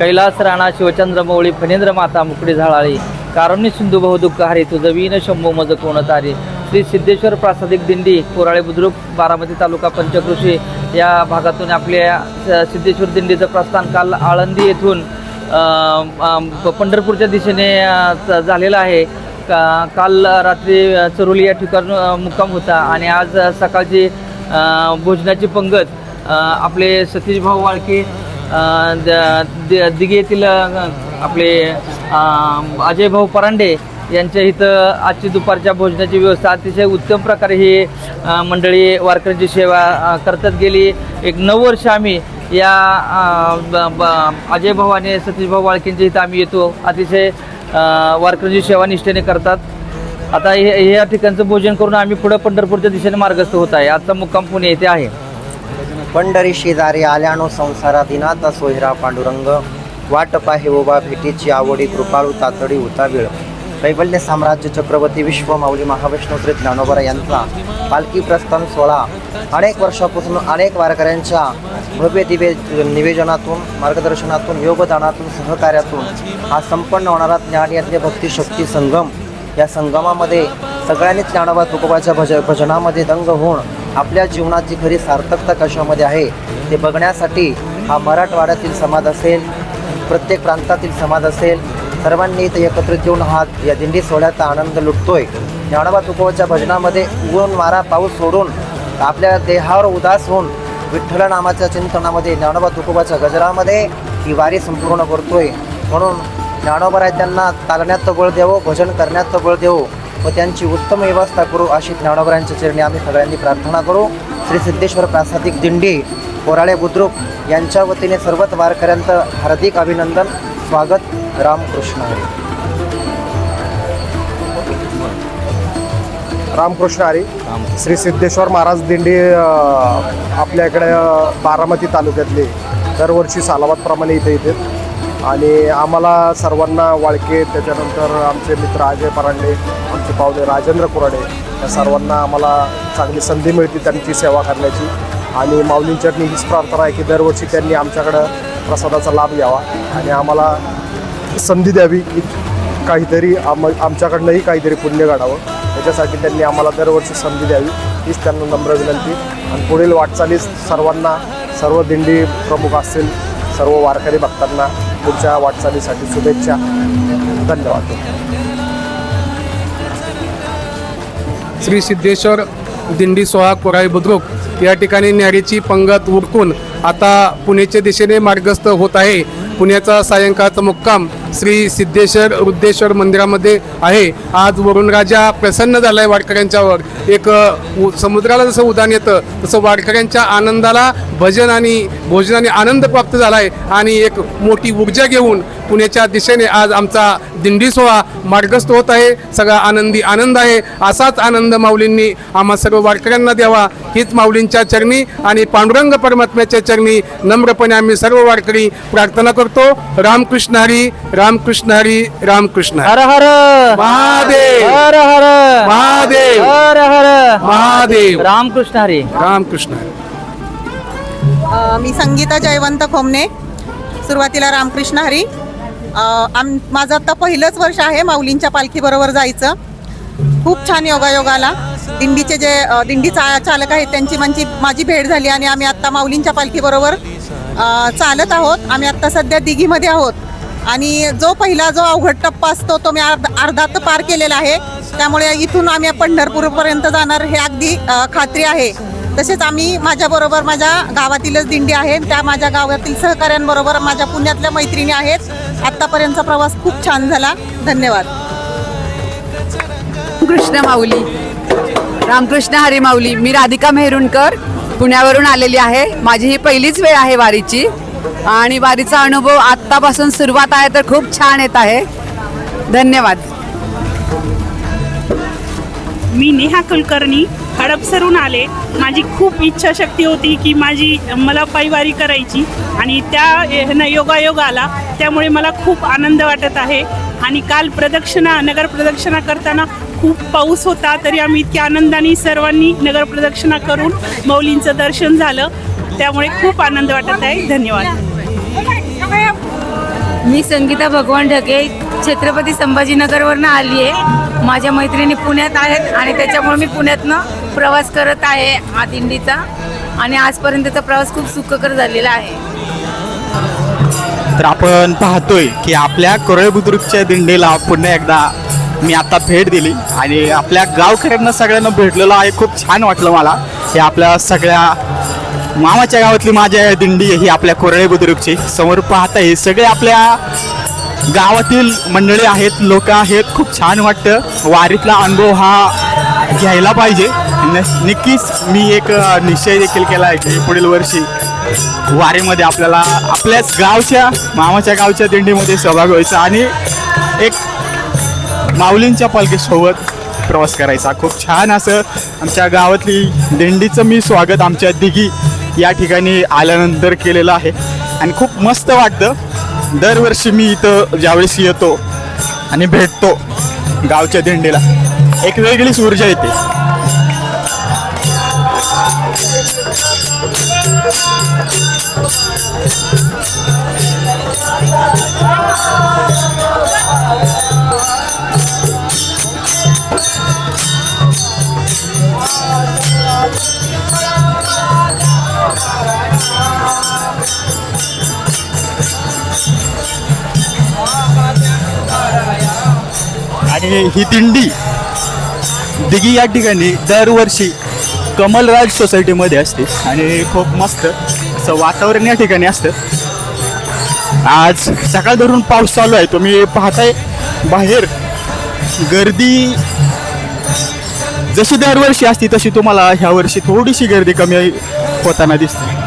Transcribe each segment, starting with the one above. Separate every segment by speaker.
Speaker 1: कैलास राणा शिवचंद्र मौळी फणेंद्र माता मुकडी झाळाळी कारुण्य सिंधू बहुदुःख हरी तुझं वीन शंभू मज कोणतारी श्री सिद्धेश्वर प्रासादिक दिंडी कोराळे बुद्रुक बारामती तालुका पंचकृषी या भागातून आपल्या सिद्धेश्वर दिंडीचं प्रस्थान काल आळंदी येथून पंढरपूरच्या दिशेने झालेलं आहे. का काल रात्री चरोली या ठिकाण मुक्काम होता आणि आज सकाळची भोजनाची पंगत आपले सतीश भाऊ वाळके दिघे येथील आपले अजय भाऊ परांडे यांच्या इथं आजची दुपारच्या भोजनाची व्यवस्था अतिशय उत्तम प्रकारे ही मंडळी वारकऱ्यांची सेवा करतात गेली. एक नऊ वर्ष आम्ही या ब- ब- अजय भाऊ आणि सतीश भाऊ वाळकेंच्या इथं आम्ही येतो. अतिशय वारकऱ्यांची सेवा निष्ठेने करतात. आता हे हे या ठिकाणचं भोजन करून आम्ही पुढं पंढरपूरच्या दिशेने मार्गस्थ होत आहे. आजचा मुक्काम पुणे येथे आहे.
Speaker 2: पंढरी शेजारी आल्यानो संसारा दिनाचा सोयरा पांडुरंग. वाट पाहे ओबा भेटीची आवडी कृपाळू तातडी उतावीळ. कैवल्य साम्राज्य चक्रवर्ती विश्व माऊली महाविष्णू श्री ज्ञानोबरा यांचा. पालखी प्रस्थान सोहळा. अनेक वर्षापासून अनेक वारकऱ्यांच्या भव्य दिवे निवेदनातून मार्गदर्शनातून योगदानातून सहकार्यातून हा संपन्न होणारा ज्ञान यज्ञ भक्ती शक्ती संगम. या संगमामध्ये सगळ्यांनी ज्ञानोबा तुकोबाच्या भज भजनामध्ये दंग होऊन आपल्या जीवनाची खरी सार्थकता कशामध्ये आहे ते बघण्यासाठी हा मराठवाड्यातील समाज असेल प्रत्येक प्रांतातील समाज असेल सर्वांनी इथं एकत्रित येऊन हा या दिंडी सोहळ्याचा आनंद लुटतोय. ज्ञानोबा तुकोबाच्या भजनामध्ये ऊन मारा पाऊस सोडून आपल्या देहावर उदास होऊन विठ्ठल नामाच्या चिंतनामध्ये ज्ञानोबा तुकोबाच्या गजरामध्ये ही वारी संपूर्ण करतोय. म्हणून ज्ञानोबराय त्यांना चालण्यात बळ देवो भजन करण्यात बळ देवो. व त्यांची उत्तम व्यवस्था करू अशी ज्ञानोबरांच्या चरणी आम्ही सगळ्यांनी प्रार्थना करू. श्री सिद्धेश्वर प्रासादिक दिंडी कोराळे बुद्रुक यांच्या वतीने सर्वच वारकऱ्यांचं हार्दिक अभिनंदन स्वागत रामकृष्ण. हरी
Speaker 3: रामकृष्ण हरी. श्री सिद्धेश्वर महाराज दिंडी आपल्याकडे बारामती तालुक्यातली दरवर्षी सालाबादप्रमाणे इथे येते आणि आम्हाला सर्वांना वाळके त्याच्यानंतर आमचे मित्र अजय परांडे आमचे पाहुणे राजेंद्र कुराडे या सर्वांना आम्हाला चांगली संधी मिळते त्यांची सेवा करण्याची. आणि माऊलींच्यानी हीच प्रार्थना आहे की दरवर्षी त्यांनी आमच्याकडं प्रसादाचा लाभ घ्यावा आणि आम्हाला संधी द्यावी. की काहीतरी आम आमच्याकडनंही काहीतरी पुण्य घडावं. त्याच्यासाठी त्यांनी आम्हाला दरवर्षी संधी द्यावी हीच त्यांना नम्र विनंती. आणि पुढील वाटचालीस सर्वांना सर्व दिंडी प्रमुख असतील सर्व वारकरी भक्तांना पुढच्या वाटचालीसाठी शुभेच्छा. धन्यवाद.
Speaker 4: श्री सिद्धेश्वर दिंडी सोहा कोराई बुद्रुक या ठिकाणी न्यारीची पंगत उडकून आता पुण्याच्या दिशेने मार्गस्थ होत आहे. पुण्याचा सायंकाळचा मुक्काम श्री सिद्धेश्वर रुद्धेश्वर मंदिरामध्ये आहे. आज वरुण राजा प्रसन्न आहे वारकऱ्यांच्यावर एक समुद्राला जसं उदान येतं तसं वारकऱ्यांच्या आनंदाला भजन आणि भोजनाने आनंद प्राप्त झाला आहे आणि एक मोठी ऊर्जा घेऊन पुण्याच्या दिशेने आज आमचा दिंडी सोहळा मार्गस्थ होत आहे. सगळा आनंदी आनंद आहे. असाच आनंद माऊलींनी आम्हा सर्व वारकऱ्यांना द्यावा. हीच माऊलींच्या चरणी आणि पांडुरंग परमात्म्याच्या चरणी नम्रपणे आम्ही सर्व वारकरी प्रार्थना करतो. रामकृष्ण हरी रामकृष्ण हरी रामकृष्ण हरी.
Speaker 1: हर हर।
Speaker 4: महादेव।
Speaker 1: हर हर।
Speaker 4: महादेव।
Speaker 1: हर हर।
Speaker 4: महादेव।
Speaker 1: रामकृष्ण हरी।
Speaker 4: रामकृष्ण
Speaker 5: मी संगीता जयवंत खोमने सुरुवातीला रामकृष्ण हरी. अ, आम माझं आता पहिलंच वर्ष आहे माऊलींच्या पालखीबरोबर जायचं. खूप छान योगायोग आला दिंडीचे जे दिंडी चा चालक आहेत त्यांची माझी माझी भेट झाली आणि आम्ही आत्ता माऊलींच्या पालखीबरोबर चालत आहोत. आम्ही आत्ता सध्या दिघीमध्ये आहोत. आणि जो पहिला जो अवघड टप्पा असतो तो मी अर्ध अर्धात पार केलेला आहे. त्यामुळे इथून आम्ही पंढरपूरपर्यंत जाणार हे अगदी खात्री आहे. तसेच आम्ही माझ्याबरोबर माझ्या गावातीलच दिंडी आहे. त्या माझ्या गावातील सहकाऱ्यांबरोबर माझ्या पुण्यातल्या मैत्रिणी आहेत. आत्तापर्यंतचा प्रवास खूप छान झाला. धन्यवाद.
Speaker 6: कृष्ण माऊली. रामकृष्ण हरी माऊली. मी राधिका मेहरुणकर पुण्यावरून आलेली आहे. माझी ही पहिलीच वेळ आहे वारीची. आणि वारीचा अनुभव आत्तापासून सुरुवात आहे तर खूप छान येत आहे. धन्यवाद.
Speaker 7: मी नेहा कुलकर्णी हडपसरून आले. माझी खूप इच्छाशक्ती होती की माझी मला पायवारी करायची आणि त्या योगायोग आला. त्यामुळे मला खूप आनंद वाटत आहे. आणि काल प्रदक्षिणा नगर प्रदक्षिणा करताना खूप पाऊस होता तरी आम्ही इतक्या आनंदाने सर्वांनी नगर प्रदक्षिणा करून मौलींचं दर्शन झालं. त्यामुळे खूप आनंद वाटत आहे. धन्यवाद.
Speaker 8: मी संगीता भगवान ढगे छत्रपती संभाजीनगरवरनं आली आहे. माझ्या मैत्रिणी पुण्यात आहेत आणि त्याच्यामुळे मी पुण्यातनं प्रवास करत आहे हा दिंडीचा आणि आजपर्यंतचा प्रवास खूप सुखकर झालेला आहे.
Speaker 9: तर आपण पाहतोय की आपल्या कोरळे बुद्रुकच्या दिंडीला पुन्हा एकदा मी आता भेट दिली आणि आपल्या गावकऱ्यांना सगळ्यांना भेटलेलं आहे. खूप छान वाटलं मला. हे आपल्या सगळ्या मामाच्या गावातली माझ्या दिंडी ही आपल्या कोरळे बुद्रुकची. समोर पाहता हे सगळे आपल्या गावातील मंडळी आहेत लोक आहेत. खूप छान वाटतं. वारीतला अनुभव हा घ्यायला पाहिजे. नक्कीच मी एक निश्चय देखील केला आहे की पुढील वर्षी वारीमध्ये आपल्याला आपल्याच गावच्या मामाच्या गावच्या दिंडीमध्ये सहभाग व्हायचा आणि माऊलींच्या पालखीसोबत प्रवास करायचा. खूप छान असं आमच्या गावातली दिंडीचं मी स्वागत आमच्या दिघी या ठिकाणी आल्यानंतर केलेलं आहे. आणि खूप मस्त वाटतं. दरवर्षी मी इथं ज्यावेळेस येतो आणि भेटतो गावच्या दिंडीला. एक वेगळीच ऊर्जा येते. ही दिंडी. दिघी या ठिकाणी दरवर्षी कमलराज सोसायटीमध्ये असते आणि खूप मस्त असं वातावरण या ठिकाणी असतं. आज सकाळ धरून पाऊस चालू आहे. तुम्ही पाहताय बाहेर गर्दी जशी दरवर्षी असते तशी तुम्हाला ह्या वर्षी थोडीशी गर्दी कमी होताना दिसते.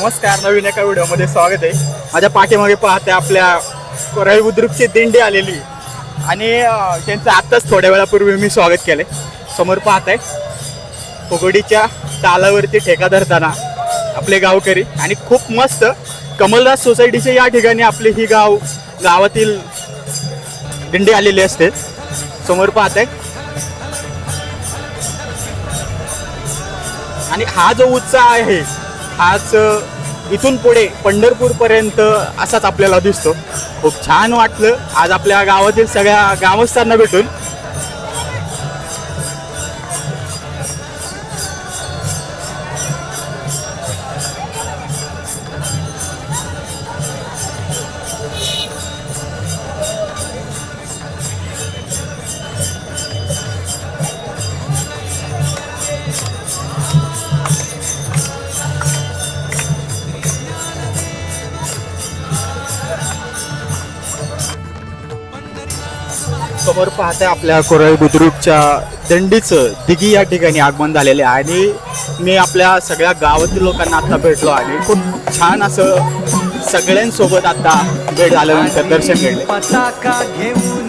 Speaker 9: नमस्कार नवीन एका व्हिडिओमध्ये स्वागत आहे. माझ्या पाठीमागे पाहते आपल्या रवी बुद्रुकची दिंडी आलेली. आणि त्यांचं आत्ताच थोड्या वेळापूर्वी मी स्वागत केलं समोर पाहताय फुगडीच्या तालावरती ठेका धरताना आपले गावकरी आणि खूप मस्त कमलदास सोसायटीच्या या ठिकाणी आपली ही गाव गावातील दिंडी आलेली असते. समोर पाहताय. आणि हा जो उत्साह आहे हाच इथून पुढे पंढरपूरपर्यंत असाच आपल्याला दिसतो. खूप छान वाटलं. आज आपल्या गावातील सगळ्या ग्रामस्थांना भेटून. समोर पाहताय आपल्या कोरळ बुद्रुकच्या दंडीचं दिघी या ठिकाणी आगमन झालेले आहे. आणि मी आपल्या सगळ्या गावातील लोकांना आता भेटलो आणि खूप छान असं सगळ्यांसोबत आता भेट झाल्यानंतर दर्शन घेतले
Speaker 10: पताका घेऊन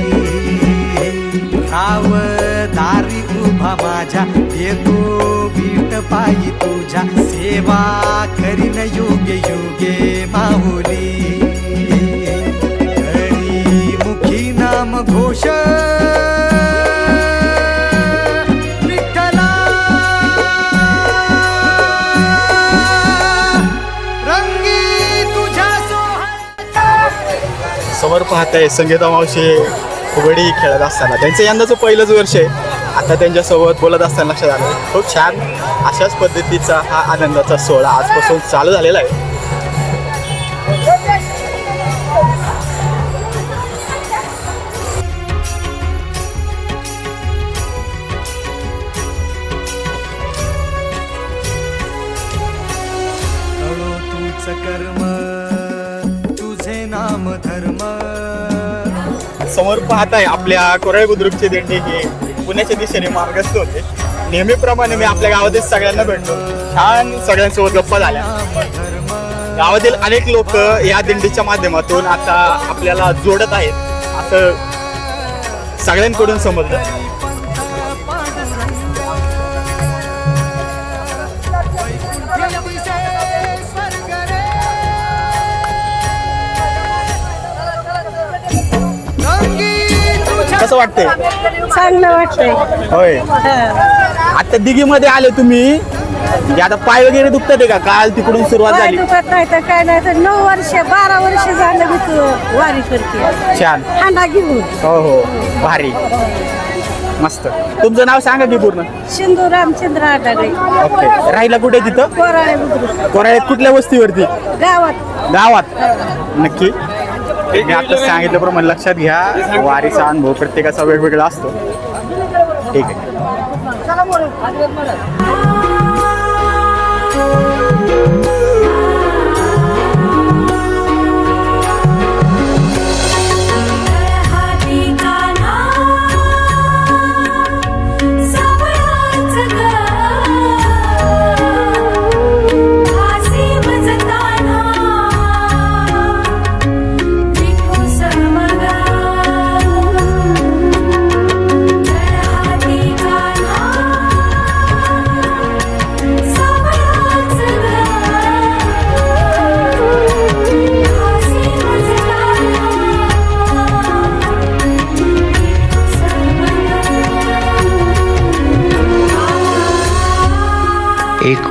Speaker 10: राव दारी उभा माझ्या देतो बीट पायी तुझ्या सेवा करीन योगे योगे माहुली हरी मुखी नाम घोष
Speaker 9: समोर पाहताय संगीता मावशी फुगडी खेळत असताना. त्यांचं यंदाचं पहिलंच वर्ष आहे. आता त्यांच्यासोबत बोलत असताना लक्षात आलं. खूप छान अशाच पद्धतीचा हा आनंदाचा सोहळा आजपासून चालू झालेला आहे.
Speaker 10: कर्म तुझे नाम धर्म
Speaker 9: समोर पाहत आहे आपल्या कोराळे बुद्रुकचे दिंडी हे पुण्याच्या दिशेने मार्गस्थ होते. नेहमीप्रमाणे मी आपल्या गावातील सगळ्यांना भेटलो. छान सगळ्यांसोबत गप्पा झाल्या. गावातील अनेक लोक या दिंडीच्या माध्यमातून आता आपल्याला जोडत आहेत. असं सगळ्यांकडून समजलं. कसं वाटतंय?
Speaker 8: चांगलं वाटतंय.
Speaker 9: होय. आता दिघीमध्ये आले तुम्ही. म्हणजे आता पाय वगैरे दुखतात का? काल तिकडून सुरुवात झाली.
Speaker 8: दुखत नाही तर काय नाही तर नऊ वर्ष बारा वर्ष झालं मी तू वारी करते.
Speaker 9: छान.
Speaker 8: हांडा घेऊन.
Speaker 9: हो हो. भारी. मस्त. तुमचं नाव सांगा की पूर्ण.
Speaker 8: सिंधू रामचंद्र आडाळे
Speaker 9: ओके. राहिला कुठे तिथं?
Speaker 8: कोराळे बुद्रुक.
Speaker 9: कोराळ्यात कुठल्या वस्तीवरती?
Speaker 8: गावात.
Speaker 9: गावात. नक्की. मी आता सांगितल्याप्रमाणे लक्षात घ्या. वारीचा अनुभव प्रत्येकाचा वेगवेगळा असतो. ठीक आहे.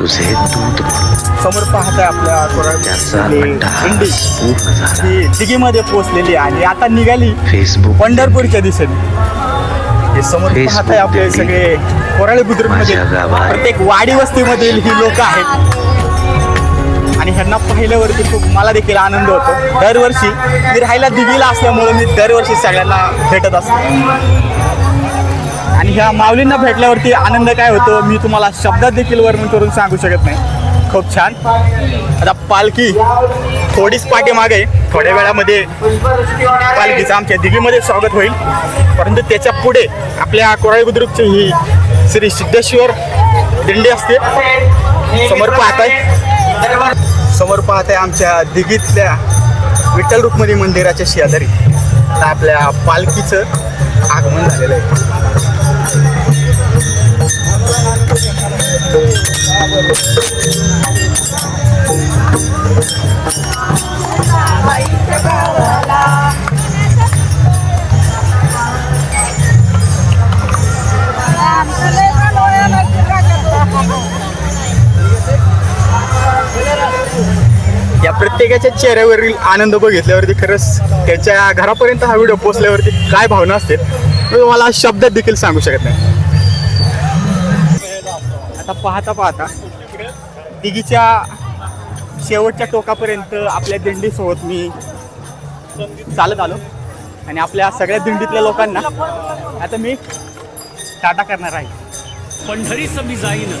Speaker 11: तुझे म्हणून.
Speaker 9: समोर पाहताय आपल्या
Speaker 11: त्याचा पूर्ण झाला.
Speaker 9: पोहोचलेली आणि आता निघाली
Speaker 11: फेसबुक
Speaker 9: पंढरपूरच्या दिशेने. हे समोर पाहताय आपले. सगळे कोराळे बुद्रुकमध्ये
Speaker 11: माझ्या गावात.
Speaker 9: प्रत्येक वाडी वस्तीमधील ही लोक आहेत. आणि ह्यांना पाहिल्यावरती खूप मला देखील आनंद होतो. दरवर्षी मी राहायला दिघीला असल्यामुळे मी दरवर्षी सगळ्यांना भेटत असतो. ह्या माऊलींना भेटल्यावरती आनंद काय होतो? मी तुम्हाला शब्दात देखील वर्णन करून सांगू शकत नाही. खूप छान. आता पालखी थोडीच पाठीमागे थोड्या वेळामध्ये पालखीचं आमच्या दिघीमध्ये स्वागत होईल. परंतु त्याच्या पुढे आपल्या कोराळी बुद्रुकची ही श्री सिद्धेश्वर दिंडी असते. समोर पाहताय. समोर पाहताय आमच्या दिघीतल्या विठ्ठल रुक्मिणी मंदिराच्या शेजारी. आता आपल्या पालखीचं आगमन झालेलं आहे. या प्रत्येकाच्या चेहऱ्यावरील आनंद बघितल्यावरती खरंच त्याच्या घरापर्यंत हा व्हिडिओ पोचल्यावरती काय भावना असते मी तुम्हाला शब्दात देखील सांगू शकत नाही. आता पाहता पाहता दिघीच्या शेवटच्या टोकापर्यंत आपल्या दिंडीसोबत मी चालत आलो. आणि आपल्या सगळ्या दिंडीतल्या लोकांना आता मी टाटा करणार आहे.
Speaker 12: पंढरीचं मी जाईन.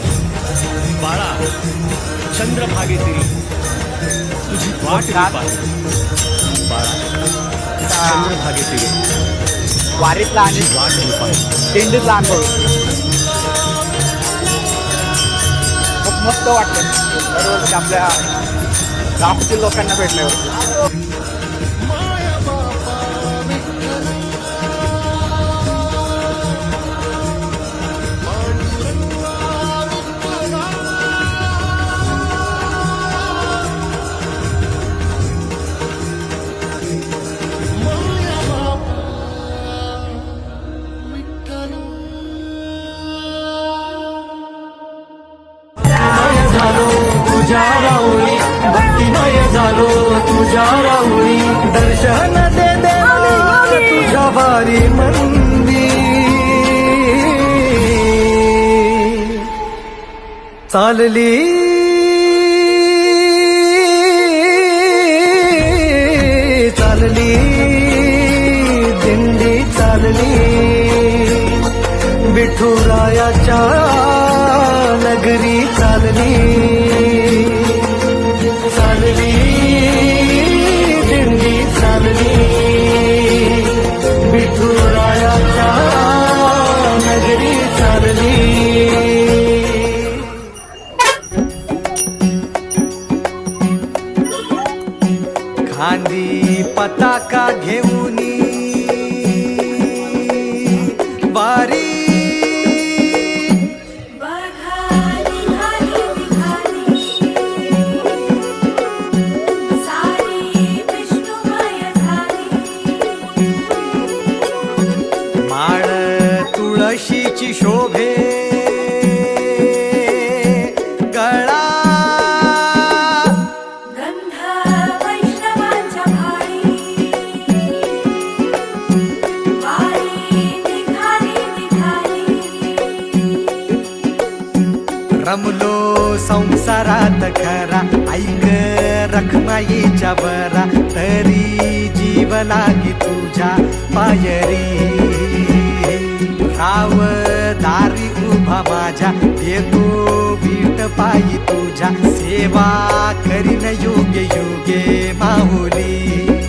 Speaker 12: बाळा चंद्रभागे तिरी
Speaker 10: तुझी वाट. बाळा चंद्रभागेतील
Speaker 9: वारीतला आणि
Speaker 10: वाट.
Speaker 9: दिंडीतला अनुभव मस्त वाटतं. दरवर्षी आपल्या गावातील लोकांना भेटल्यावर.
Speaker 10: चालली. चालली. दिंडी चालली. विठुरायाच्या नगरी चालली. चालली. दिंडी चालली. विठुरा खांदी पताका घेऊनी बारी संसारात खरा. ऐक रखमाईच्या बरा तरी जीव लागी तुझ्या पायरी. राव दारी उभा माझ्या. येतो बीट पायी तुझ्या. सेवा करीन योग्य योगे माहुली